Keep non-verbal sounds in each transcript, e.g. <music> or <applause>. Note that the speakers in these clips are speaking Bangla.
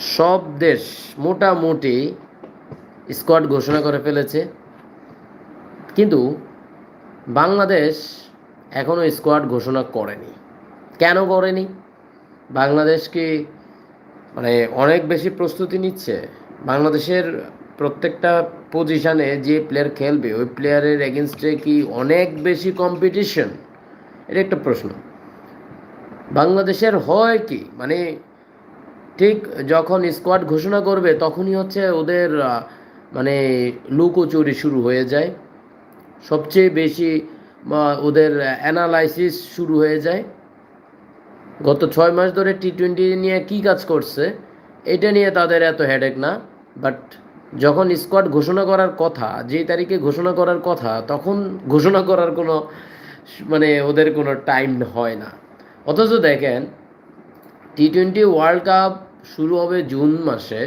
সব দেশ মোটামুটি স্কোয়াড ঘোষণা করে ফেলেছে। কিন্তু বাংলাদেশ এখনও স্কোয়াড ঘোষণা করেনি। কেন করেনি? বাংলাদেশ কি মানে অনেক বেশি প্রস্তুতি নিচ্ছে? বাংলাদেশের প্রত্যেকটা পজিশানে যে প্লেয়ার খেলবে, ওই প্লেয়ারের এগেনস্টে কি অনেক বেশি কম্পিটিশন এটা একটা প্রশ্ন। বাংলাদেশের হয় কি? মানে ঠিক যখন স্কোয়াড ঘোষণা করবে, তখনই হচ্ছে ওদের মানে লুকোচুরি শুরু হয়ে যায়। সবচেয়ে বেশি ওদের অ্যানালাইসিস শুরু হয়ে যায়। গত ছয় মাস ধরে টি টোয়েন্টি নিয়ে কী কাজ করছে, এটা নিয়ে তাদের এত হেডেক না। বাট যখন স্কোয়াড ঘোষণা করার কথা, যেই তারিখে ঘোষণা করার কথা, তখন ঘোষণা করার কোনো মানে ওদের কোনো টাইম হয় না। অথচ দেখেন টি টোয়েন্টি ওয়ার্ল্ড কাপ শুরু হবে জুন মাসে।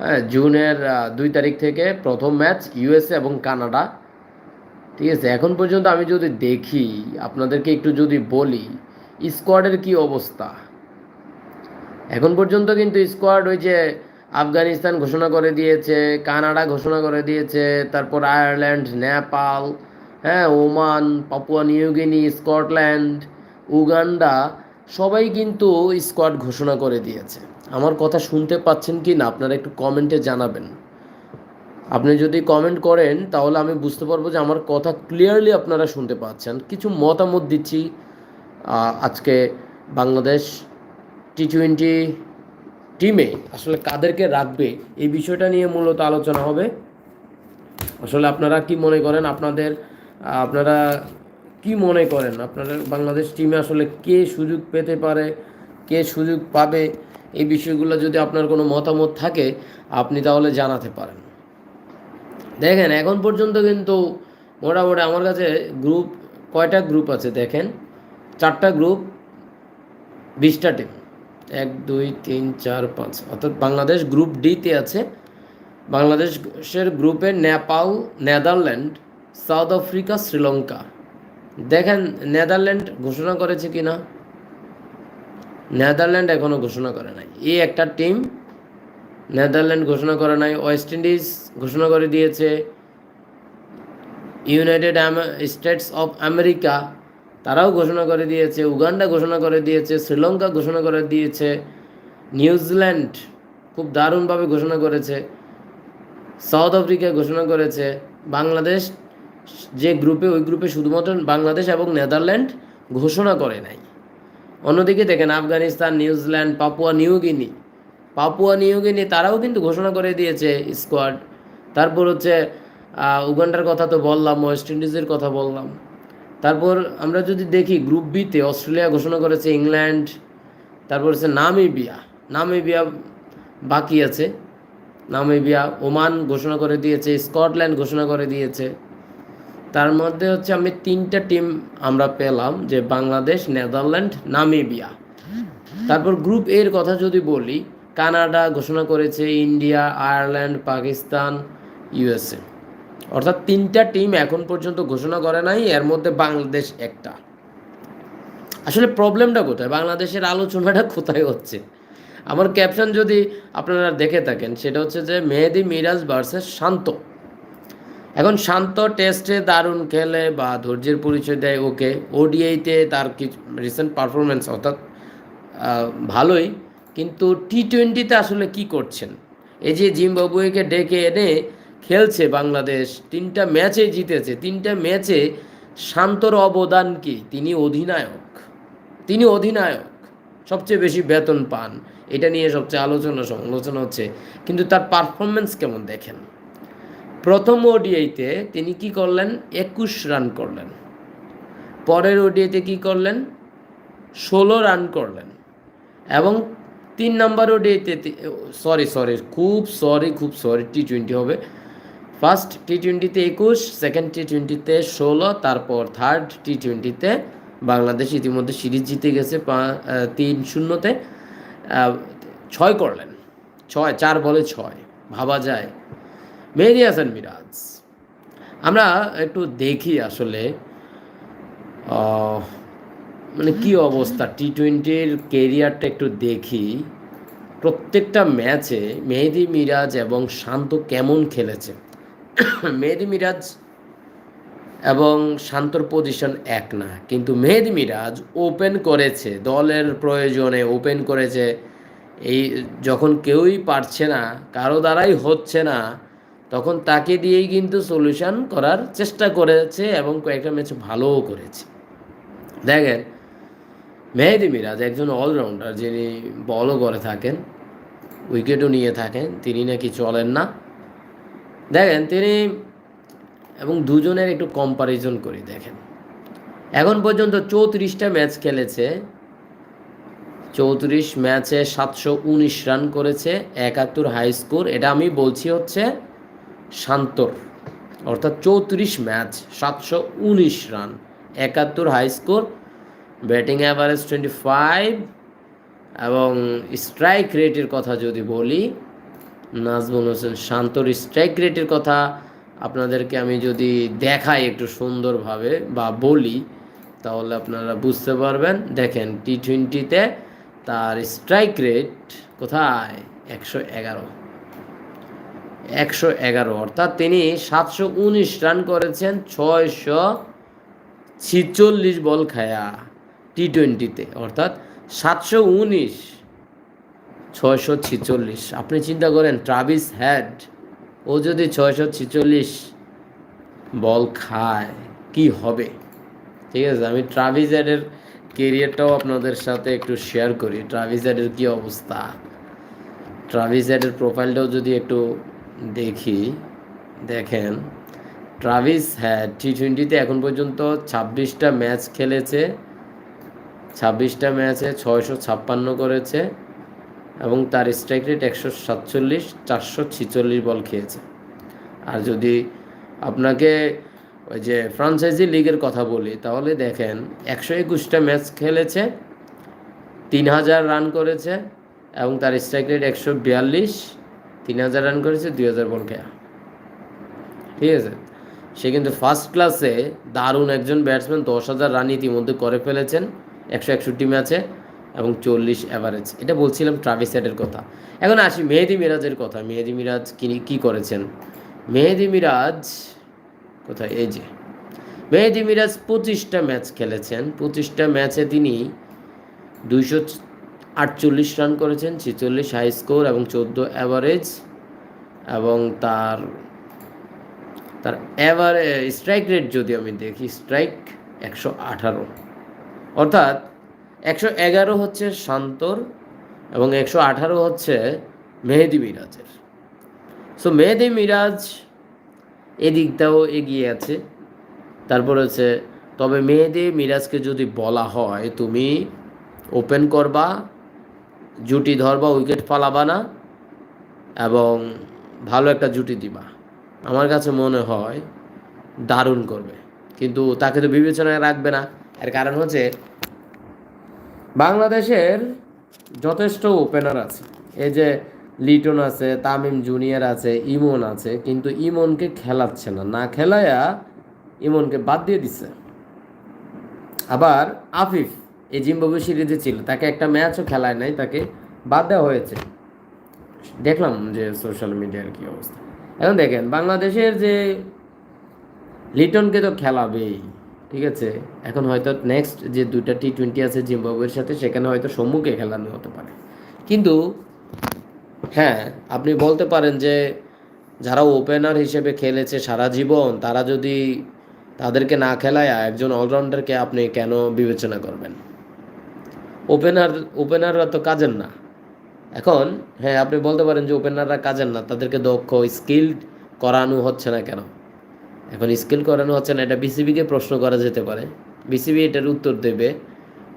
হ্যাঁ জুনের দুই তারিখ থেকে প্রথম ম্যাচ ইউএসএ এবং কানাডা। ঠিক আছে, এখন পর্যন্ত আমি যদি দেখি, আপনাদেরকে একটু যদি বলি, স্কোয়াডের কি অবস্থা? এখন পর্যন্ত কিন্তু স্কোয়াড ওই যে আফগানিস্তান ঘোষণা করে দিয়েছে, কানাডা ঘোষণা করে দিয়েছে, তারপর আয়ারল্যান্ড, নেপাল হ্যাঁ Oman, Papua New Guinea Scotland, Uganda, সবাই কিন্তু স্কোয়াড ঘোষণা করে দিয়েছে। আমার কথা শুনতে পাচ্ছেন কি না, আপনারা একটু কমেন্টে জানাবেন। আপনি যদি কমেন্ট করেন, তাহলে আমি বুঝতে পারব যে আমার কথা ক্লিয়ারলি আপনারা শুনতে পাচ্ছেন। কিছু মতামত দিচ্ছি আজকে বাংলাদেশ টি টোয়েন্টি টিমে আসলে কাদেরকে রাখবে, এই বিষয়টা নিয়ে মূলত আলোচনা হবে। আসলে আপনারা কি মনে করেন, আপনাদের আপনারা কি মনে করেন? আপনারা বাংলাদেশ টিমে আসলে কে সুযোগ পেতে পারে, কে সুযোগ পাবে? এই বিষয়গুলো যদি আপনার কোনো মতামত থাকে, আপনি তাহলে জানাতে পারেন। দেখেন, এখন পর্যন্ত কিন্তু মোটামুটি আমার কাছে গ্রুপ কয়টা গ্রুপ আছে দেখেন? চারটা গ্রুপ বিশটা টিম এক, দুই, তিন, চার, পাঁচ। অর্থাৎ বাংলাদেশ গ্রুপ ডিতে আছে। বাংলাদেশের গ্রুপে Nepal, Netherland, South Africa, Sri Lanka. দেখেন, নেদারল্যান্ড ঘোষণা করেছে কি না নেদারল্যান্ড এখনও ঘোষণা করে নাই। এই একটা টিম নেদারল্যান্ড ঘোষণা করে নাই, ওয়েস্ট ইন্ডিজ ঘোষণা করে দিয়েছে, ইউনাইটেড স্টেটস অফ আমেরিকা তারাও ঘোষণা করে দিয়েছে, উগান্ডা ঘোষণা করে দিয়েছে, শ্রীলঙ্কা ঘোষণা করে দিয়েছে, নিউজিল্যান্ড খুব দারুণভাবে ঘোষণা করেছে, সাউথ আফ্রিকা ঘোষণা করেছে, বাংলাদেশ যে গ্রুপে ওই গ্রুপে শুধুমাত্র বাংলাদেশ এবং নেদারল্যান্ড ঘোষণা করে নাই। অন্যদিকে দেখেন Afghanistan, New Zealand, Papua New Guinea. Papua New Guinea তারাও কিন্তু ঘোষণা করে দিয়েছে স্কোয়াড তারপর হচ্ছে উগান্ডার কথা তো বললাম, ওয়েস্ট ইন্ডিজের কথা বললাম। তারপর আমরা যদি দেখি গ্রুপ বিতে অস্ট্রেলিয়া ঘোষণা করেছে ইংল্যান্ড, তারপর হচ্ছে নামিবিয়া। নামিবিয়া বাকি আছে। নামিবিয়া, ওমান ঘোষণা করে দিয়েছে, স্কটল্যান্ড ঘোষণা করে দিয়েছে। তার মধ্যে হচ্ছে আমি তিনটা টিম আমরা পেলাম, যে বাংলাদেশ, নেদারল্যান্ড, নামিবিয়া। তারপর গ্রুপ এর কথা যদি বলি, কানাডা ঘোষণা করেছে ইন্ডিয়া, আয়ারল্যান্ড, পাকিস্তান, ইউএসএ। অর্থাৎ তিনটা টিম এখন পর্যন্ত ঘোষণা করে নাই, এর মধ্যে বাংলাদেশ একটা। আসলে প্রবলেমটা কোথায়? বাংলাদেশের আলোচনাটা <laughs> কোথায় হচ্ছে? আমার ক্যাপশন যদি আপনারা দেখে থাকেন, সেটা হচ্ছে যে মেহেদি মিরাজ ভার্সেস শান্ত। এখন শান্ত টেস্টে দারুণ খেলে বা ধৈর্যের পরিচয় দেয় ওকে। ওডিআইতে তার কিছু রিসেন্ট পারফরমেন্স অর্থাৎ ভালোই। কিন্তু টি টোয়েন্টিতে আসলে কি করছেন? এই যে জিম্বাবুয়েকে ডেকে এনে খেলছে বাংলাদেশ, তিনটা ম্যাচে জিতেছে। তিনটা ম্যাচে শান্তর অবদান কি? তিনি অধিনায়ক। তিনি অধিনায়ক। সবচেয়ে বেশি বেতন পান। এটা নিয়ে সবচেয়ে আলোচনা সমালোচনা হচ্ছে। কিন্তু তার পারফরমেন্স কেমন দেখেন? প্রথম ওডিআইতে তিনি কি করলেন? একুশ রান করলেন। পরের ওডিআইতে কি করলেন? ষোলো রান করলেন। এবং তিন নম্বর ওডিআইতে সরি সরি খুব সরি খুব সরি টি টোয়েন্টি হবে। ফার্স্ট টি টোয়েন্টিতে একুশ সেকেন্ড টি টোয়েন্টিতে ষোলো, তারপর থার্ড টি টোয়েন্টিতে বাংলাদেশ ইতিমধ্যে সিরিজ জিতে গেছে তিন শূন্যতে। ছয় করলেন। ছয়, চার বলে ছয়। ভাবা যায়। মেহেদি হাসান মিরাজ আমরা একটু দেখি আসলে মানে কি অবস্থা? টি টোয়েন্টির কেরিয়ারটা একটু দেখি। প্রত্যেকটা ম্যাচে মেহেদি মিরাজ এবং শান্ত কেমন খেলেছে? মেহেদি মিরাজ এবং শান্তর পজিশন এক না কিন্তু মেহেদি মিরাজ ওপেন করেছে দলের প্রয়োজনে ওপেন করেছে। এই যখন কেউই পারছে না কারও দ্বারাই হচ্ছে না তখন তাকে দিয়েই কিন্তু সলিউশন করার চেষ্টা করেছে এবং কয়েকটা ম্যাচ ভালোও করেছে। দেখেন, মেহেদি মিরাজ একজন অলরাউন্ডার যিনি বলও করে থাকেন উইকেটও নিয়ে থাকেন, তিনি নাকি চলেন না। দেখেন, তিনি এবং দুজনের একটু কম্পারিজন করি, দেখেন। এখন পর্যন্ত চৌত্রিশটা ম্যাচ খেলেছে, চৌত্রিশ ম্যাচে সাতশো উনিশ রান করেছে, একাত্তর হাই স্কোর এটা আমি বলছি হচ্ছে শান্তর। অর্থাৎ চৌত্রিশ ম্যাচ, সাতশো উনিশ রান, একাত্তর high score, batting average twenty five, এবং স্ট্রাইক রেটের কথা যদি বলি, নাজমুল হোসেন শান্তর স্ট্রাইক রেটের কথা আপনাদেরকে আমি যদি দেখাই একটু সুন্দরভাবে বা বলি, তাহলে আপনারা বুঝতে পারবেন। দেখেন, টি টোয়েন্টিতে তার স্ট্রাইক রেট কোথায়? একশো এগারো। একশো এগারো, অর্থাৎ তিনি সাতশো উনিশ রান করেছেন, ছয়শো ছিচল্লিশ বল খায়া টি টোয়েন্টিতে অর্থাৎ সাতশো উনিশ, ছয়শো ছিচল্লিশ। আপনি চিন্তা করেন, ট্রাভিস হ্যাড, ও যদি ছয়শো ছিচল্লিশ বল খায়, কি হবে? ঠিক আছে, আমি ট্রাভিস হ্যাডের কেরিয়ারটাও আপনাদের সাথে একটু শেয়ার করি। ট্রাভিস হ্যাডের কী অবস্থা? ট্রাভিস হ্যাডের প্রোফাইলটাও যদি একটু দেখি, দেখেন। ট্রাভিস হ্যাড টি টোয়েন্টিতে এখন পর্যন্ত ছাব্বিশটা ম্যাচ খেলেছে। ছাব্বিশটা ম্যাচে ছয়শো ছাপ্পান্ন করেছে এবং তার স্ট্রাইক রেট একশো সাতচল্লিশ, চারশো ছিচল্লিশ বল খেয়েছে। আর যদি আপনাকে ওই যে ফ্রাঞ্চাইজি লিগের কথা বলি, তাহলে দেখেন, একশো একুশটা ম্যাচ খেলেছে, তিন হাজার রান করেছে এবং তার স্ট্রাইক রেট একশো বিয়াল্লিশ তিন হাজার রান করেছে, দুই হাজার বল খেয়া। ঠিক আছে? সে কিন্তু ফার্স্ট ক্লাসে দারুণ একজন ব্যাটসম্যান দশ হাজার রান ইতিমধ্যে করে ফেলেছেন, একশো একষট্টি ম্যাচে এবং চল্লিশ অ্যাভারেজ এটা বলছিলাম ট্রাভিস হেডের কথা। এখন আসি মেহেদি মিরাজের কথা। মেহেদি মিরাজ কি, কী করেছেন? মেহেদি মিরাজ কোথায়? এই যে। মেহেদি মিরাজ পঁচিশটা ম্যাচ খেলেছেন। পঁচিশটা ম্যাচে তিনি দুইশো আটচল্লিশ রান করেছেন, ছেচল্লিশ হাই স্কোর এবং চোদ্দ অ্যাভারেজ এবং তার তার অ্যাভারে স্ট্রাইক রেট যদি আমি দেখি স্ট্রাইক একশো আঠারো। অর্থাৎ একশো এগারো হচ্ছে শান্তর এবং একশো আঠারো হচ্ছে মেহেদি মিরাজের। সো মেহেদি মিরাজ এদিকটাও এগিয়ে আছে। তারপর হচ্ছে, তবে মেহেদি মিরাজকে যদি বলা হয়, তুমি ওপেন করবা জুটি ধরবা উইকেট ফালাবা না, এবং ভালো একটা জুটি দিবা। আমার কাছে মনে হয় দারুণ করবে। কিন্তু তাকে তো বিবেচনায় রাখবে না। এর কারণ হচ্ছে বাংলাদেশের যথেষ্ট ওপেনার আছে। এই যে লিটন আছে, তামিম জুনিয়র আছে, ইমন আছে, কিন্তু ইমনকে খেলাচ্ছে না। না খেলায়া ইমনকে বাদ দিয়ে দিচ্ছে আবার আফিফ এই জিম্বাবু সিরিজে ছিল, তাকে একটা ম্যাচও খেলায় নাই, তাকে বাদ দেওয়া হয়েছে। দেখলাম যে সোশ্যাল মিডিয়ার কি অবস্থা। এখন দেখেন, বাংলাদেশের যে লিটনকে তো খেলাবেই, ঠিক আছে? এখন হয়তো নেক্সট যে দুইটা টি টোয়েন্টি আছে জিম্বাবুয়ের সাথে, সেখানে হয়তো সম্মুখে খেলানো হতে পারে। কিন্তু হ্যাঁ আপনি বলতে পারেন যে যারা ওপেনার হিসেবে খেলেছে সারা জীবন, তারা যদি তাদেরকে না খেলায়, একজন অলরাউন্ডারকে আপনি কেন বিবেচনা করবেন? ওপেনার, ওপেনাররা তো কাজের না। এখন হ্যাঁ আপনি বলতে পারেন যে ওপেনাররা কাজের না, তাদেরকে দক্ষ স্কিল্ড করানো হচ্ছে না কেন? এখন স্কিল করানো হচ্ছে না, এটা বিসিবিকে প্রশ্ন করা যেতে পারে। বিসিবি এটার উত্তর দেবে,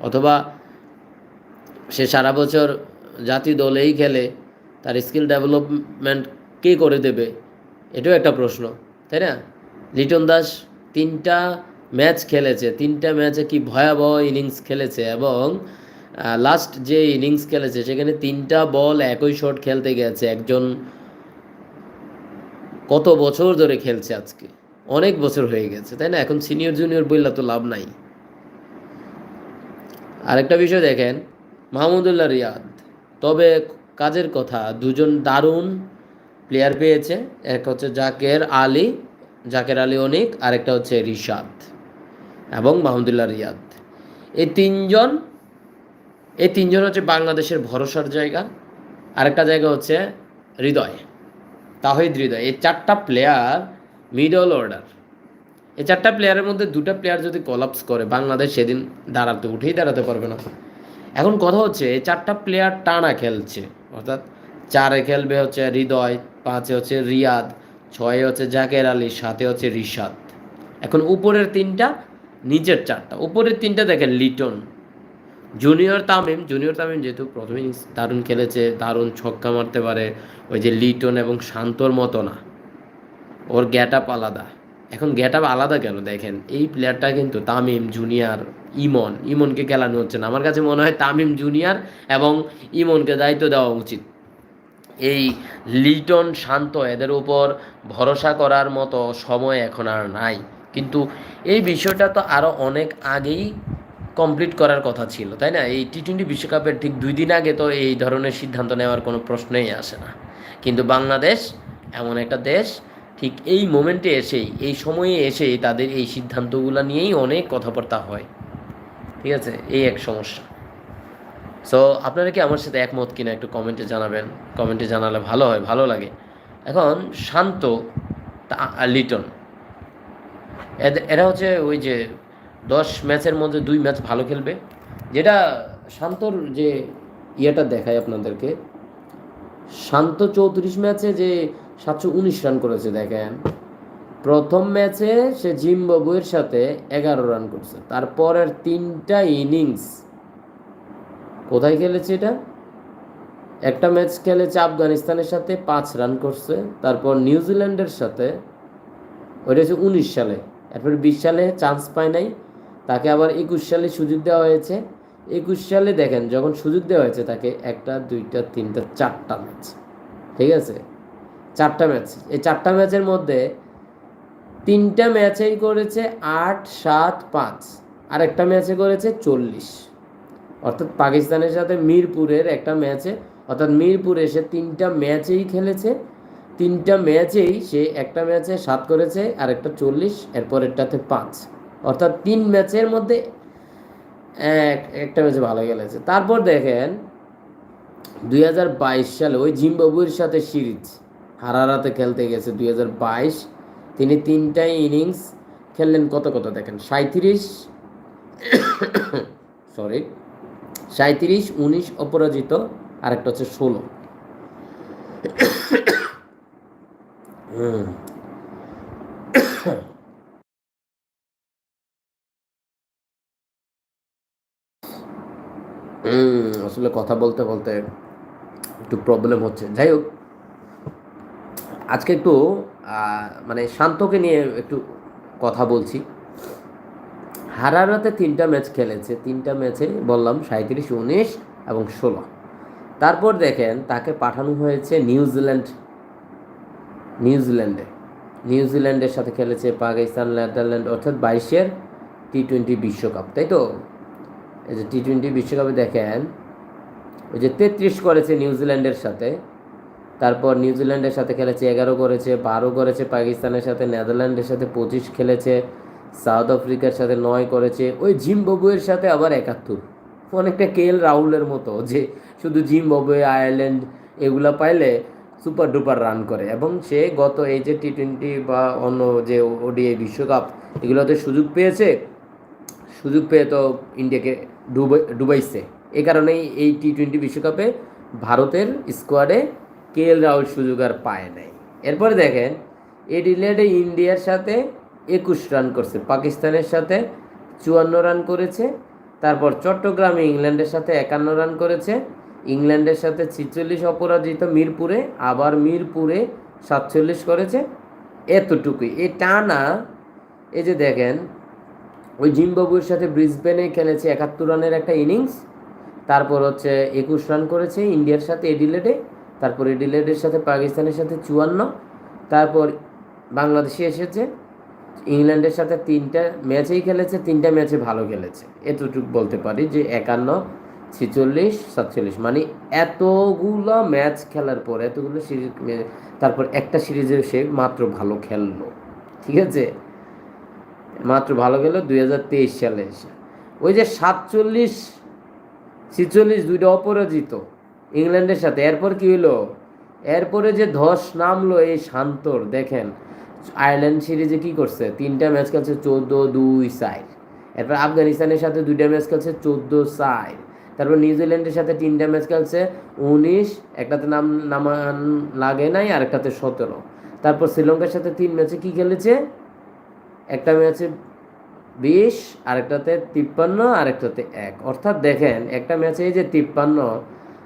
অথবা সে সারা বছর জাতীয় দলেই খেলে, তার স্কিল ডেভেলপমেন্ট কে করে দেবে? এটাও একটা প্রশ্ন, তাই না? লিটন দাস তিনটা ম্যাচ খেলেছে, তিনটা ম্যাচে কি ভয়াবহ ইনিংস খেলেছে, এবং লাস্ট যে ইনিংস খেলেছে, সেখানে তিনটা বল একই শট খেলতে গেছে। একজন কত বছর ধরে খেলছে আজকে? অনেক বছর হয়ে গেছে, তাই না? এখন সিনিয়র জুনিয়র বললে তো লাভ নাই। আরেকটা বিষয় দেখেন, মাহমুদুল্লাহ রিয়াদ। তবে কাজের কথা, দুজন দারুণ প্লেয়ার পেয়েছে। এক হচ্ছে জাকের আলী জাকের আলী অনিক, আরেকটা হচ্ছে রিশাদ এবং মাহমুদুল্লাহ রিয়াদ। এই তিনজন এই তিনজন হচ্ছে বাংলাদেশের ভরসার জায়গা। আরেকটা জায়গা হচ্ছে হৃদয়, তাহিদ হৃদয়। এই চারটা প্লেয়ার মিডল অর্ডার এই চারটা প্লেয়ারের মধ্যে দুটো প্লেয়ার যদি কলাপস করে, বাংলাদেশ সেদিন দাঁড়াতে, উঠেই দাঁড়াতে পারবে না। এখন কথা হচ্ছে, এই চারটা প্লেয়ার টানা খেলছে। অর্থাৎ চারে খেলবে হচ্ছে হৃদয়, পাঁচে হচ্ছে রিয়াদ, ছয়ে হচ্ছে জাকের আলী, সাতে হচ্ছে রিশাদ। এখন উপরের তিনটা, নিচের চারটা। উপরের তিনটা দেখেন লিটন জুনিয়র তামিম জুনিয়র তামিম যেহেতু প্রথমে দারুণ খেলেছে, দারুণ ছক্কা মারতে পারে, ওই যে লিটন এবং শান্তর মতো না। ওর গ্যাট আপ আলাদা। এখন গ্যাট আপ আলাদা কেন দেখেন? এই প্লেয়ারটা কিন্তু তামিম জুনিয়র ইমন ইমনকে খেলানো হচ্ছে না। আমার কাছে মনে হয় তামিম জুনিয়র এবং ইমনকে দায়িত্ব দেওয়া উচিত। এই লিটন শান্ত এদের উপর ভরসা করার মতো সময় এখন আর নাই। কিন্তু এই বিষয়টা তো আরও অনেক আগেই কমপ্লিট করার কথা ছিল, তাই না? এই টি টোয়েন্টি বিশ্বকাপের ঠিক দুই দিন আগে তো এই ধরনের সিদ্ধান্ত নেওয়ার কোনো প্রশ্নই আসে না। কিন্তু বাংলাদেশ এমন একটা দেশ, ঠিক এই মোমেন্টে এসেই, এই সময়ে এসেই তাদের এই সিদ্ধান্তগুলো নিয়েই অনেক কথাবার্তা হয়। ঠিক আছে? এই এক সমস্যা। সো আপনারা কি আমার সাথে একমত কিনা একটু কমেন্টে জানাবেন। কমেন্টে জানালে ভালো হয়, ভালো লাগে। এখন শান্ত লিটন। এরা হচ্ছে ওই যে দশ ম্যাচের মধ্যে দুই ম্যাচ ভালো খেলবে। যেটা শান্তর যে ইয়েটা দেখায় আপনাদেরকে, শান্ত চৌত্রিশ ম্যাচে যে সাতশো উনিশ রান করেছে, দেখেন। প্রথম ম্যাচে সে জিম্বাবুয়ের সাথে এগারো রান করছে, তারপরের তিনটা ইনিংস। কোথায় খেলেছে এটা? একটা ম্যাচ খেলেছে আফগানিস্তানের সাথে, পাঁচ রান করছে, তারপর নিউজিল্যান্ডের সাথে, ওইটা হচ্ছে উনিশ সালে। এরপর বিশ সালে চান্স পায় নাই তাকে আবার একুশ সালে সুযোগ দেওয়া হয়েছে। একুশ সালে দেখেন, যখন সুযোগ দেওয়া হয়েছে তাকে একটা, দুইটা, তিনটা, চারটা ম্যাচ। ঠিক আছে? চারটা ম্যাচ। এই চারটা ম্যাচের মধ্যে তিনটা ম্যাচেই করেছে আট, সাত, পাঁচ। আর একটা ম্যাচে করেছে চল্লিশ। অর্থাৎ পাকিস্তানের সাথে মিরপুরের একটা ম্যাচে, অর্থাৎ মিরপুরে সে তিনটা ম্যাচেই খেলেছে। তিনটা ম্যাচেই সে একটা ম্যাচে সাত করেছে আর একটা চল্লিশ, এরপরেরটাতে পাঁচ। অর্থাৎ তিন ম্যাচের মধ্যে এক, একটা ম্যাচে ভালো খেলেছে। তারপর দেখেন, দুই হাজার বাইশ সালে ওই জিম্বাবুয়ের সাথে সিরিজ, হারারাতে খেলতে গেছে দুই তিনি তিনটাই ইনিংস খেললেন কত কত দেখেন সাঁত্রিশ সরি সাঁত্রিশ উনিশ অপরাজিত, আরেকটা হচ্ছে ষোলো। হুম। আসলে কথা বলতে বলতে একটু প্রবলেম হচ্ছে। যাই হোক, আজকে একটু মানে শান্তকে নিয়ে একটু কথা বলছি। হারারাতে তিনটা ম্যাচ খেলেছে, তিনটা ম্যাচে বললাম সাঁত্রিশ উনিশ এবং ষোলো। তারপর দেখেন তাকে পাঠানো হয়েছে নিউজিল্যান্ড নিউজিল্যান্ডে নিউজিল্যান্ডের সাথে খেলেছে পাকিস্তান, নেদারল্যান্ড, অর্থাৎ বাইশের টি টোয়েন্টি বিশ্বকাপ, তাই তো? এই যে টি টোয়েন্টি বিশ্বকাপে দেখেন, ওই যে তেত্রিশ করেছে নিউজিল্যান্ডের সাথে, তারপর নিউজিল্যান্ডের সাথে খেলেছে এগারো করেছে, বারো করেছে পাকিস্তানের সাথে, নেদারল্যান্ডের সাথে পঁচিশ খেলেছে, সাউথ আফ্রিকার সাথে নয় করেছে, ওই জিম্বাবুয়ের সাথে আবার একাত্তর। অনেকটা কে এল রাহুলের মতো যে শুধু জিম্বাবুয়ে, আয়ারল্যান্ড এগুলা পাইলে সুপার ডুপার রান করে। এবং সে গত এই যে টি টোয়েন্টি বা অন্য যে ওডিআই বিশ্বকাপ, এগুলোতে সুযোগ পেয়েছে। সুযোগ পেয়ে তো ইন্ডিয়াকে ডুবাই ডুবাইছে। এই কারণেই এই টি টোয়েন্টি বিশ্বকাপে ভারতের স্কোয়াডে কে এল রাহুল সুযোগ আর পায় নাই। এরপরে দেখেন এডিলেডে ইন্ডিয়ার সাথে একুশ রান করছে, পাকিস্তানের সাথে চুয়ান্ন রান করেছে, তারপর চট্টগ্রামে, ইংল্যান্ডের সাথে একান্ন রান করেছে, ইংল্যান্ডের সাথে ছিচল্লিশ অপরাজিত মিরপুরে, আবার মিরপুরে সাতচল্লিশ করেছে। এতটুকুই। এই টানা, এই যে দেখেন ওই জিম্বাবুয়ের সাথে ব্রিসবেনে খেলেছে একাত্তর রানের একটা ইনিংস। তারপর হচ্ছে একুশ রান করেছে ইন্ডিয়ার সাথে এডিলেডে। তারপর এডিলেডের সাথে পাকিস্তানের সাথে চুয়ান্ন। তারপর বাংলাদেশে এসেছে। ইংল্যান্ডের সাথে তিনটা ম্যাচেই খেলেছে, তিনটা ম্যাচে ভালো খেলেছে। এতটুকু বলতে পারি যে একান্ন, ছিচল্লিশ, সাতচল্লিশ। মানে এতগুলো ম্যাচ খেলার পর, এতগুলো সিরিজ, তারপর একটা সিরিজে সে মাত্র ভালো খেললো। ঠিক আছে? মাত্র ভালো গেল দুই হাজার তেইশ সালে এসে। ওই যে সাতচল্লিশ, ছিচল্লিশ দুইটা অপরাজিত ইংল্যান্ডের সাথে। এরপর কি হলো এরপরে যে ধস নামলো এই শান্তর, দেখেন, আয়ারল্যান্ড সিরিজে কি করছে? তিনটা ম্যাচ খেলছে চোদ্দ দুই সাইড এরপর আফগানিস্তানের সাথে দুইটা ম্যাচ খেলছে চোদ্দ সাইড তারপর নিউজিল্যান্ডের সাথে তিনটা ম্যাচ খেলছে উনিশ, একটাতে নাম, নামান লাগে নাই আর একটাতে সতেরো। তারপর শ্রীলঙ্কার সাথে তিন ম্যাচে কি খেলেছে? একটা ম্যাচে বিশ, আরেকটাতে তিপ্পান্ন, আরেকটাতে এক। অর্থাৎ দেখেন, একটা ম্যাচে এই যে তিপ্পান্ন,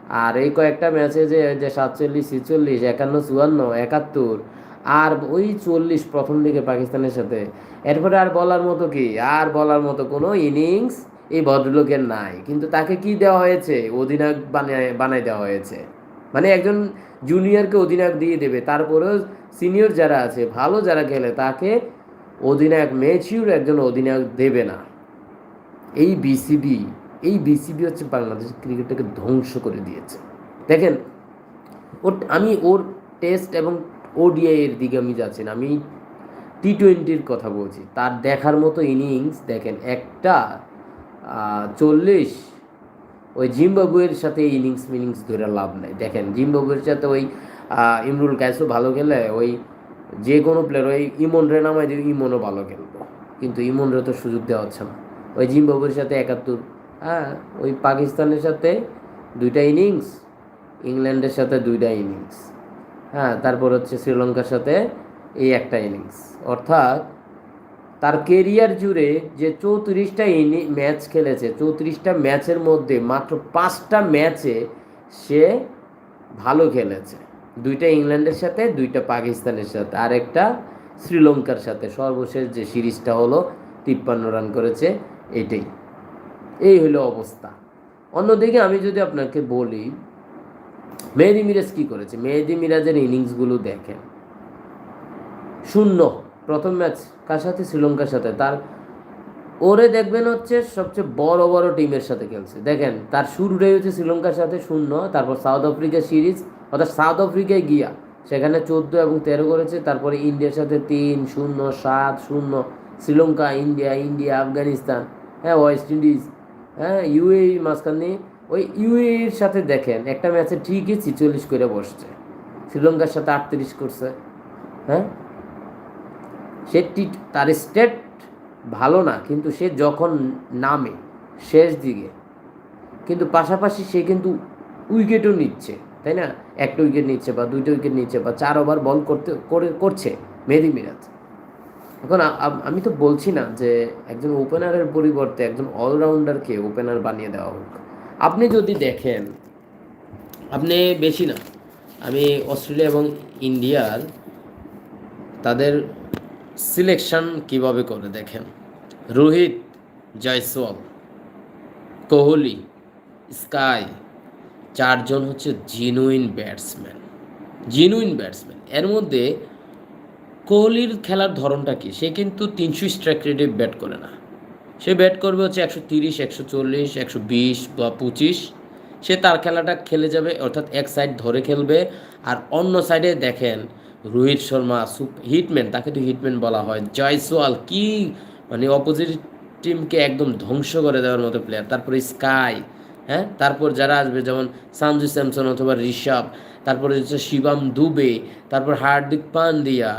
আর এই কয়েকটা ম্যাচে যে যে সাতচল্লিশ, ছিচল্লিশ, একান্ন, চুয়ান্ন, একাত্তর, আর ওই চল্লিশ প্রথম দিকে পাকিস্তানের সাথে। এরপরে আর বলার মতো কি? আর বলার মতো কোনো ইনিংস এই ভদ্রলোকের নাই। কিন্তু তাকে কি দেওয়া হয়েছে? অধিনায়ক বানায় বানাই দেওয়া হয়েছে। মানে একজন জুনিয়রকে অধিনায়ক দিয়ে দেবে। তারপরেও সিনিয়র যারা আছে, ভালো যারা খেলে, তাকে অধিনায়ক ম্যাচিউর একজন অধিনায়ক দেবে না। এই বিসিবি এই বিসিবি হচ্ছে বাংলাদেশের ক্রিকেটটাকে ধ্বংস করে দিয়েছে। দেখেন, ওর, আমি ওর টেস্ট এবং ওডিআই এর দিকে আমি যাচ্ছি না, আমি টি টোয়েন্টির কথা বলছি। তার দেখার মতো ইনিংস, দেখেন, একটা চল্লিশ, ওই জিম্বাবুয়ের সাথে ইনিংস মিনিংস ধরে লাভ নেই। দেখেন, জিম্বাবুয়ের সাথে ওই ইমরুল কায়েসও ভালো খেলে, ওই যে কোনো প্লেয়ার ওই ইমন রে নামায় দিয়ে ইমনও ভালো খেলব কিন্তু ইমন রে তো সুযোগ দেওয়া হচ্ছে না। ওই জিম্বাবুয়ের সাথে একাত্তর হ্যাঁ ওই পাকিস্তানের সাথে দুইটা ইনিংস ইংল্যান্ডের সাথে দুইটা ইনিংস হ্যাঁ তারপর হচ্ছে শ্রীলঙ্কার সাথে এই একটা ইনিংস অর্থাৎ তার কেরিয়ার জুড়ে যে চৌত্রিশটা ইনি ম্যাচ খেলেছে, চৌত্রিশটা ম্যাচের মধ্যে মাত্র পাঁচটা ম্যাচে সে ভালো খেলেছে। দুইটা ইংল্যান্ডের সাথে, দুইটা পাকিস্তানের সাথে, আর একটা শ্রীলঙ্কার সাথে। সর্বশেষ যে সিরিজটা হলো, তিপ্পান্ন রান করেছে, এটাই। এই হলো অবস্থা। অন্যদিকে আমি যদি আপনাকে বলি, মেহেদি মিরাজ কি করেছে? মেহেদি মিরাজের ইনিংসগুলো দেখেন। শূন্য। প্রথম ম্যাচ কার সাথে? শ্রীলঙ্কার সাথে। তার ওরে দেখবেন হচ্ছে সবচেয়ে বড় বড় টিমের সাথে খেলছে। দেখেন, তার শুরুটাই হচ্ছে শ্রীলঙ্কার সাথে শূন্য, তারপর সাউথ আফ্রিকা সিরিজ অর্থাৎ সাউথ আফ্রিকায় গিয়া সেখানে চোদ্দ এবং তেরো করেছে, তারপরে ইন্ডিয়ার সাথে তিন, শূন্য, সাত, শূন্য, শ্রীলঙ্কা, ইন্ডিয়া ইন্ডিয়া, আফগানিস্তান হ্যাঁ ওয়েস্ট ইন্ডিজ হ্যাঁ ইউএই মাঝখানে, ওই ইউএর সাথে দেখেন, একটা ম্যাচে ঠিকই ছিচল্লিশ করে বসছে, শ্রীলঙ্কার সাথে আটত্রিশ করছে হ্যাঁ? সে টি, তার স্টেট ভালো না, কিন্তু সে যখন নামে শেষ দিকে, কিন্তু পাশাপাশি সে কিন্তু উইকেটও নিচ্ছে। তাই না? একটা উইকেট নিচ্ছে বা দুইটা উইকেট নিচ্ছে বা চার ওভার বল করতে, করে, করছে মেহেদি মিরাজ। এখন আমি তো বলছি না যে একজন ওপেনারের পরিবর্তে একজন অলরাউন্ডারকে ওপেনার বানিয়ে দেওয়া হোক। আপনি যদি দেখেন, আপনি বেশি না, আমি অস্ট্রেলিয়া এবং ইন্ডিয়ার তাদের সিলেকশন কীভাবে করে দেখেন? রোহিত, জয়সওয়াল, কোহলি, স্কাই চারজন হচ্ছে জিনুইন ব্যাটসম্যান জিনুইন ব্যাটসম্যান এর মধ্যে কোহলির খেলার ধরনটা কি? সে কিন্তু তিনশো স্ট্রাইক রেটে ব্যাট করে না। সে ব্যাট করবে হচ্ছে একশো তিরিশ, একশো চল্লিশ, একশো বিশ বা পঁচিশ। সে তার খেলাটা খেলে যাবে, অর্থাৎ এক সাইড ধরে খেলবে। আর অন্য সাইডে দেখেন, রোহিত শর্মা সুপ হিটম্যান তাকে তো হিটম্যান বলা হয়। জয়সওয়াল কি মানে অপোজিট টিমকে একদম ধ্বংস করে দেওয়ার মতো প্লেয়ার তারপরে স্কাই হ্যাঁ? তারপর যারা আসবে, যেমন সানজু স্যামসন অথবা ঋষভ, তারপরে হচ্ছে শিবাম দুবে, তারপর হার্দিক পান্ডিয়া।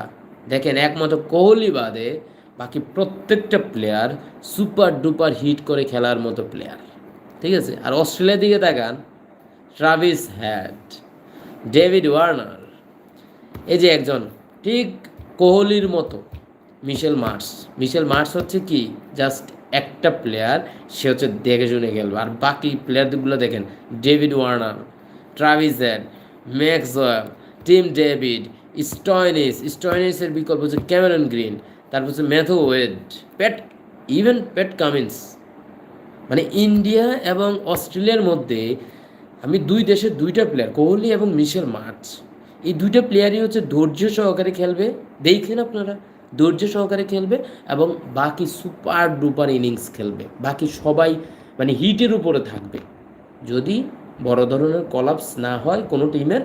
দেখেন, একমাত্র কোহলি বাদে বাকি প্রত্যেকটা প্লেয়ার সুপার ডুপার হিট করে খেলার মতো প্লেয়ার ঠিক আছে? আর অস্ট্রেলিয়ার দিকে তাকান ট্রাভিস হ্যাড ডেভিড ওয়ার্নার এই যে একজন, ঠিক কোহলির মতো মিশেল মার্স মিশেল মার্স হচ্ছে কি? জাস্ট একটা প্লেয়ার সে হচ্ছে দেখে শুনে খেলবে। আর বাকি প্লেয়ারগুলো দেখেন David Warner Travis Head Maxwell Tim David Stoinis স্টয়নিসের বিকল্প হচ্ছে ক্যামেরন গ্রিন তারপর হচ্ছে Matthew Wade Pat even Pat Cummins মানে ইন্ডিয়া এবং অস্ট্রেলিয়ার মধ্যে আমি দুই দেশের দুইটা প্লেয়ার কোহলি এবং মিশেল মার্চ, এই দুইটা প্লেয়ারই হচ্ছে ধৈর্য সহকারে খেলবে। দেখেন আপনারা? ধৈর্য সহকারে খেলবে এবং বাকি সুপার ডুপার ইনিংস খেলবে। বাকি সবাই মানে হিটের উপরে থাকবে। যদি বড় ধরনের কলাপস না হয় কোনো টিমের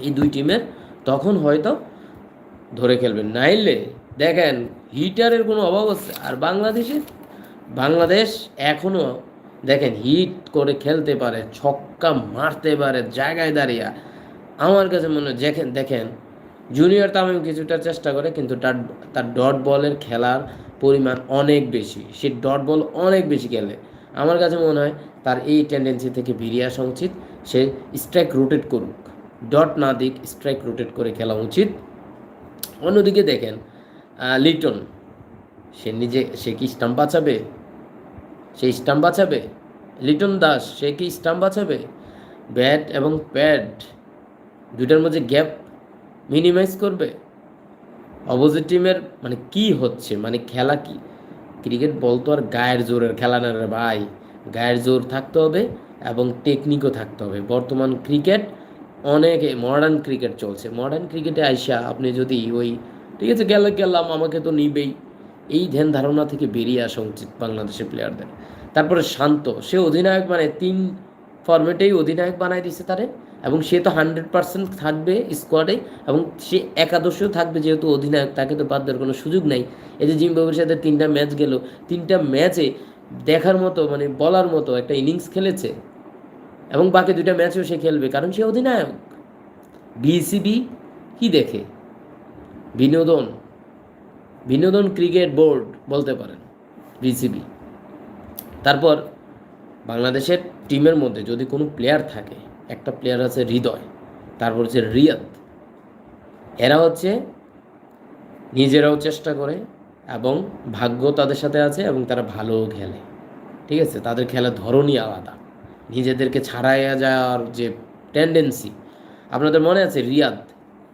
এই দুই টিমের তখন হয়তো ধরে খেলবেন। নাইলে দেখেন হিটারের কোনো অভাব আছে। আর বাংলাদেশে বাংলাদেশ এখনও দেখেন হিট করে খেলতে পারে, ছক্কা মারতে পারে, জায়গায় দাঁড়িয়ে। আমার কাছে মনে হয়, দেখেন দেখেন জুনিয়র তামিম কিছুটা চেষ্টা করে, কিন্তু তার তার ডট বলের খেলার পরিমাণ অনেক বেশি। সে ডট বল অনেক বেশি খেলে। আমার কাছে মনে হয় তার এই টেন্ডেন্সি থেকে বেরিয়ে আসা উচিত। সে স্ট্রাইক রোটেট করুক। ডট না দিক স্ট্রাইক রোটেট করে খেলা উচিত। অন্যদিকে দেখেন লিটন সে নিজে, সে কি স্টাম্প বাঁচাবে? সে স্টাম্প বাঁচাবে? লিটন দাস, সে কি স্টাম্প বাঁচাবে? ব্যাট এবং প্যাড দুটার মধ্যে গ্যাপ মিনিমাইজ করবে? অপোজিট টিমের মানে কি হচ্ছে? মানে খেলা কি? ক্রিকেট বল তো আর গায়ের জোরের খেলা না রে ভাই। গায়ের জোর থাকতে হবে এবং টেকনিকও থাকতে হবে। বর্তমান ক্রিকেট অনেক মডার্ন ক্রিকেট চলছে। মডার্ন ক্রিকেটে আইসা আপনি যদি ওই, ঠিক আছে গেলে গেলাম আমাকে তো নিবেই। এই ধ্যান ধারণা থেকে বেরিয়ে আসা উচিত বাংলাদেশের প্লেয়ারদের তারপরে শান্ত, সে অধিনায়ক মানে তিন ফরম্যাটেই অধিনায়ক বানাই দিছে তারে। এবং সে তো হান্ড্রেড পার্সেন্ট থাকবে স্কোয়াডে এবং সে একাদশেও থাকবে যেহেতু অধিনায়ক, তাকে তো বাদ দেওয়ার কোনো সুযোগ নাই। এই যে জিম্বাবুয়ের সাথে তিনটা ম্যাচ গেল, তিনটা ম্যাচে দেখার মতো মানে বলার মতো একটা ইনিংস খেলেছে এবং বাকি দুইটা ম্যাচও সে খেলবে, কারণ সে অধিনায়ক। বিসিবি কি দেখে? বিনোদন। বিনোদন ক্রিকেট বোর্ড বলতে পারেন বিসিবি। তারপর বাংলাদেশের টিমের মধ্যে যদি কোনো প্লেয়ার থাকে একটা প্লেয়ার আছে হৃদয়, তারপর হচ্ছে রিয়াদ। এরা হচ্ছে নিজেরাও চেষ্টা করে এবং ভাগ্য তাদের সাথে আছে এবং তারা ভালোও খেলে। ঠিক আছে? তাদের খেলার ধরনই আলাদা। নিজেদেরকে ছাড়াইয়া যাওয়ার যে টেন্ডেন্সি আপনাদের মনে আছে রিয়াদ?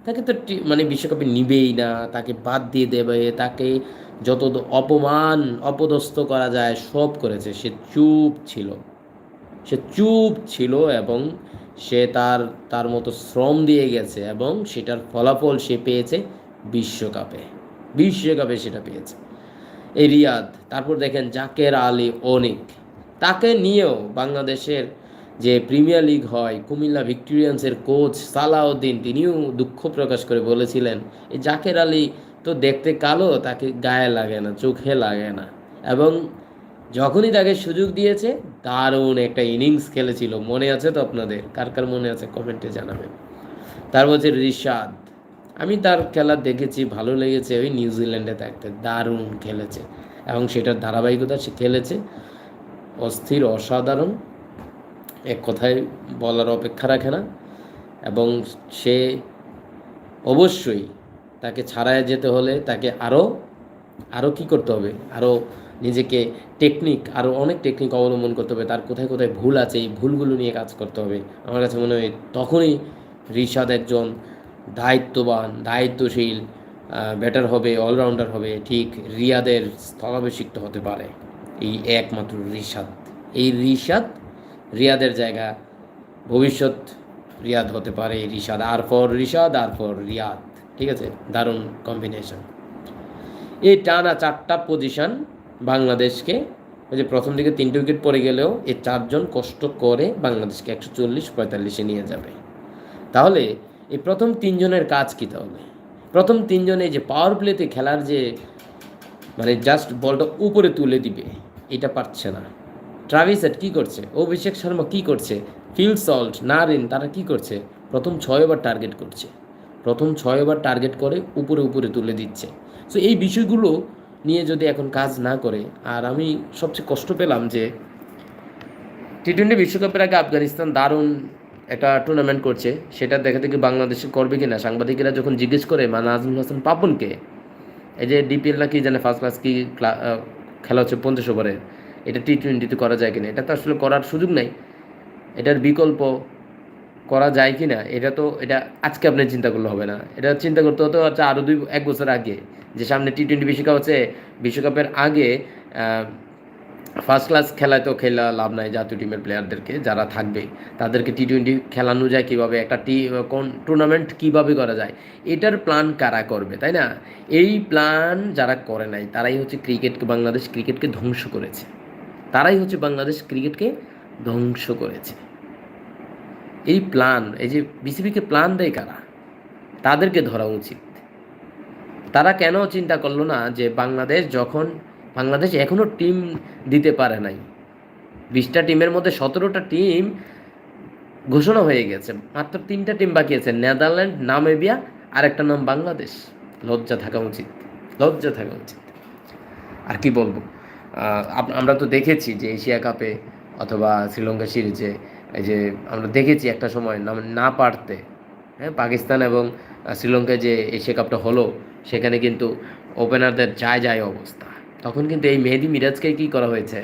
তাকে তো মানে বিশ্বকাপে নিবেই না, তাকে বাদ দিয়ে দেবে, তাকে যত অপমান, অপদস্থ করা যায়, সব করেছে। সে চুপ ছিল। সে চুপ ছিল এবং সে তার তার মতো শ্রম দিয়ে গেছে এবং সেটার ফলাফল সে পেয়েছে বিশ্বকাপে। বিশ্বকাপে সেটা পেয়েছে। এই রিয়াদ, তারপর দেখেন জাকের আলী অনিক। তাকে নিয়েও বাংলাদেশের যে প্রিমিয়ার লিগ হয়, কুমিল্লা ভিক্টোরিয়ান্সের কোচ সালাউদ্দিন, তিনিও দুঃখ প্রকাশ করে বলেছিলেন, এই জাকের আলী তো দেখতে কালো, তাকে গায়ে লাগে না, চোখে লাগে না। এবং যখনই তাকে সুযোগ দিয়েছে দারুণ একটা ইনিংস খেলেছিল। মনে আছে তো আপনাদের? কার কার মনে আছে? কমেন্টে জানাবেন। তারপর হচ্ছে রিশাদ। আমি তার খেলা দেখেছি, ভালো লেগেছে। ওই নিউজিল্যান্ডে থাকতে দারুণ খেলেছে। এবং সেটার ধারাবাহিকতা সে খেলেছে। অস্থির, অসাধারণ। এক কথায় বলার অপেক্ষা রাখে না। এবং সে অবশ্যই তাকে ছাড়ায় যেতে হলে তাকে আরও আরও কি করতে হবে? আরও নিজেকে টেকনিক আরও অনেক টেকনিক অবলম্বন করতে হবে। তার কোথায় কোথায় ভুল আছে, এই ভুলগুলো নিয়ে কাজ করতে হবে। আমার কাছে মনে হয় তখনই রিশাদ একজন দায়িত্ববান, দায়িত্বশীল ব্যাটার হবে অলরাউন্ডার হবে, ঠিক রিয়াদের স্থলাভিষিক্ত হতে পারে। এই একমাত্র রিশাদ। এই রিশাদ রিয়াদের জায়গা, ভবিষ্যৎ রিয়াদ হতে পারে Rishad. R for Rishad, R for Riyad. ঠিক আছে? দারুণ কম্বিনেশন এই টানা চারটা পজিশন বাংলাদেশকে, ওই যে প্রথম দিকে তিনটে উইকেট পড়ে গেলেও এই চারজন কষ্ট করে বাংলাদেশকে একশো চল্লিশ পঁয়তাল্লিশে নিয়ে যাবে। তাহলে এই প্রথম তিনজনের কাজ কী তাহলে? প্রথম তিনজনে যে পাওয়ার প্লেতে খেলার যে মানে জাস্ট বলটা উপরে তুলে দিবে, এটা পারছে না। ট্রাভিসেট কী করছে? অভিষেক শর্মা কী করছে? ফিল সল্ট, নারিন, তারা কী করছে? প্রথম ছয় ওভার টার্গেট করছে। প্রথম ছয় ওভার টার্গেট করে উপরে উপরে তুলে দিচ্ছে। সো এই বিষয়গুলো নিয়ে যদি এখন কাজ না করে, আর আমি সবচেয়ে কষ্ট পেলাম যে টি টোয়েন্টি বিশ্বকাপের আগে আফগানিস্তান দারুণ একটা টুর্নামেন্ট করছে। সেটা দেখা দেখি বাংলাদেশে করবে কি না সাংবাদিকেরা যখন জিজ্ঞেস করে মা নাজমুল হাসান পাপনকে এই যে ডিপিএল না কি জানে ফার্স্ট ক্লাস কি খেলা হচ্ছে পঞ্চাশ ওভারে এটা টি টোয়েন্টিতে করা যায় কিনা? এটা তো আসলে করার সুযোগ নাই। এটার বিকল্প করা যায় কি না এটা তো, এটা আজকে আপনি চিন্তা করলে হবে না। এটা চিন্তা করতে হতে হচ্ছে আরও দুই, এক বছর আগে যে সামনে টি টোয়েন্টি বিশ্বকাপ হচ্ছে, বিশ্বকাপের আগে ফার্স্ট ক্লাস খেলায় তো খেলা লাভ নাই জাতীয় টিমের প্লেয়ারদেরকে যারা থাকবে। তাদেরকে টি টোয়েন্টি খেলানো যায় কীভাবে, একটা টি, কোন টুর্নামেন্ট কীভাবে করা যায়, এটার প্ল্যান কারা করবে, তাই না? এই প্ল্যান যারা করে নাই, তারাই হচ্ছে ক্রিকেটকে বাংলাদেশ ক্রিকেটকে ধ্বংস করেছে। তারাই হচ্ছে বাংলাদেশ ক্রিকেটকে ধ্বংস করেছে। এই প্ল্যান এই যে বিসিবিকে প্ল্যান দেয় কারা? তাদেরকে ধরা উচিত। তারা কেন চিন্তা করল না যে বাংলাদেশ যখন, বাংলাদেশ এখনও টিম দিতে পারে নাই। বিশটা টিমের মধ্যে সতেরোটা টিম ঘোষণা হয়ে গেছে। মাত্র তিনটা টিম বাকি আছে, নেদারল্যান্ড, নামেবিয়া আর একটা নাম বাংলাদেশ। লজ্জা থাকা উচিত, লজ্জা থাকা উচিত। আর কি বলব? আমরা তো দেখেছি যে এশিয়া কাপে অথবা শ্রীলঙ্কা সিরিজে এই যে আমরা দেখেছি একটা সময় না পারতে হ্যাঁ পাকিস্তান এবং শ্রীলঙ্কায় যে এশিয়া কাপটা হলো, সেখানে কিন্তু ওপেনারদের যায় যায় অবস্থা। তখন কিন্তু এই মেহেদি মিরাজকে কি করা হয়েছে?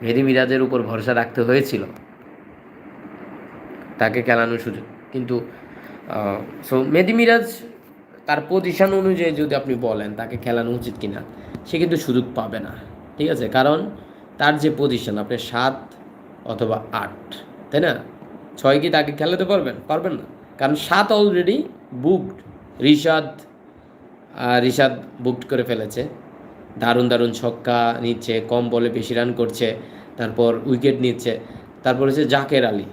মেহেদি মিরাজের উপর ভরসা রাখতে হয়েছিল। তাকে খেলানোর সুযোগ। কিন্তু সো মেহেদি মিরাজ তার পজিশন অনুযায়ী যদি আপনি বলেন তাকে খেলানো উচিত কিনা, সে কিন্তু সুযোগ পাবে না। ঠিক আছে? কারণ তার যে পজিশন আপনি সাত অথবা আট তাই না? ছয় কি তাকে খেলাতে পারবেন? পারবেন না। কারণ সাত অলরেডি বুকড আহ, রিশাদ বুকড করে ফেলেছে। দারুণ দারুণ ছক্কা নিচ্ছে কম বলে বেশি রান করছে তারপর উইকেট নিচ্ছে। তারপর হচ্ছে জাকের আলী।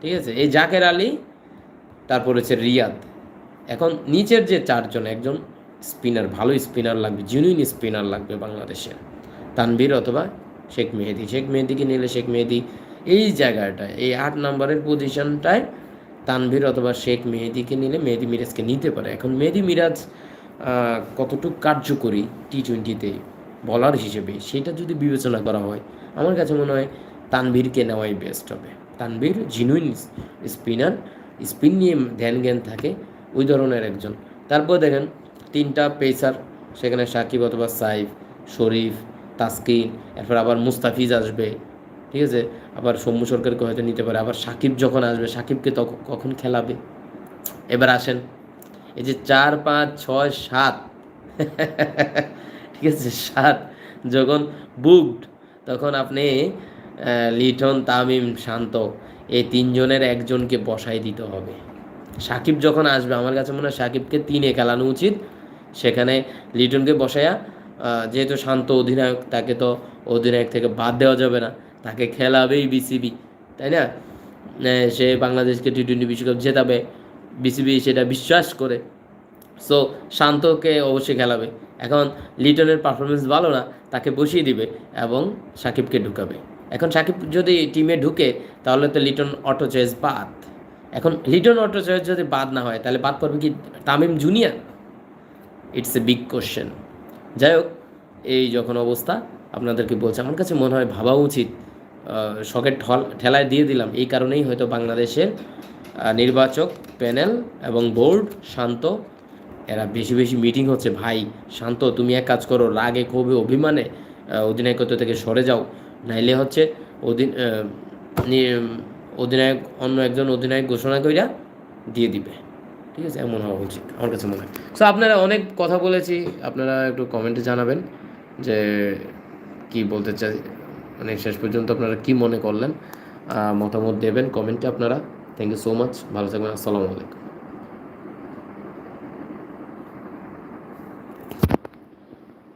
ঠিক আছে? এই জাকের আলী তারপর হচ্ছে রিয়াদ। এখন নিচের যে চারজন একজন স্পিনার ভালো স্পিনার লাগবে জেনুইন স্পিনার লাগবে বাংলাদেশের। তানভীর অথবা শেখ মেহেদি। শেখ মেহেদিকে নিলে শেখ মেহেদি এই জায়গাটায়, এই আট নম্বরের পজিশনটায় তানভীর অথবা শেখ মেহেদিকে নিলে মেহেদি মিরাজকে নিতে পারে। এখন মেহেদি মিরাজ কতটুকু কার্যকরী টি টোয়েন্টিতে বলার হিসেবে সেটা যদি বিবেচনা করা হয়, আমার কাছে মনে হয় তানভীরকে নেওয়াই বেস্ট হবে। তানভীর জিনুইন স্পিনার স্পিন নিয়ে ধ্যান জ্ঞান থাকে ওই ধরনের একজন। তারপর দেখেন তিনটা পেসার সেখানে সাকিব অথবা সাইফ, শরীফ, তাসকিন, এরপর আবার মুস্তাফিজ আসবে। ঠিক আছে? আবার সৌম্য সরকারকে হয়তো নিতে পারে। আবার সাকিব যখন আসবে সাকিবকে তখন কখন খেলাবে? এবার আসেন। এই যে চার পাঁচ ছয় সাত। ঠিক আছে? সাত যখন বুকড তখন আপনি লিটন তামিম শান্ত এই তিনজনের একজনকে বসাই দিতে হবে। সাকিব যখন আসবে আমার কাছে মনে হয় সাকিবকে তিনে খেলানো উচিত। সেখানে লিটনকে আহ, যেহেতু শান্ত অধিনায়ক তাকে তো অধিনায়ক থেকে বাদ দেওয়া যাবে না। তাকে খেলাবেই বিসিবি, তাই না? সে বাংলাদেশকে টি টোয়েন্টি বিশ্বকাপ জেতাবে, বিসিবি সেটা বিশ্বাস করে। সো, শান্তকে অবশ্যই খেলাবে। এখন লিটনের পারফরমেন্স ভালো না, তাকে বসিয়ে দিবে এবং সাকিবকে ঢুকাবে। এখন সাকিব যদি টিমে ঢুকে, তাহলে তো লিটন অটো চয়েস বাদ। এখন লিটন অটো চয়েস যদি বাদ না হয়, তাহলে বাদ পড়বে কি Tamim junior? It's a big question যাই হোক, এই যখন অবস্থা, আপনাদেরকে বলছে, আমার কাছে মনে হয় ভাবা উচিত শখের ঠল ঠেলায় দিয়ে দিলাম। এই কারণেই হয়তো বাংলাদেশের নির্বাচক প্যানেল এবং বোর্ড শান্ত। এরা বেশি বেশি মিটিং হচ্ছে। ভাই, শান্ত, তুমি এক কাজ করো, রাগে, ক্ষোভে, অভিমানে অধিনায়কত্ব থেকে সরে যাও। নাইলে হচ্ছে অধীন অধিনায়ক, অন্য একজন অধিনায়ক ঘোষণা কইরা দিয়ে দিবে। ঠিক আছে? এমন হওয়া উচিত আমার কাছে মনে হয়। সো আপনারা অনেক কথা বলেছি। আপনারা একটু কমেন্টে জানাবেন যে কি বলতে চাই মানে শেষ পর্যন্ত আপনারা কি মনে করলেন মতামত দেবেন কমেন্টে আপনারা। থ্যাংক ইউ সো মাচ ভালো থাকবেন। আসসালামু আলাইকুম।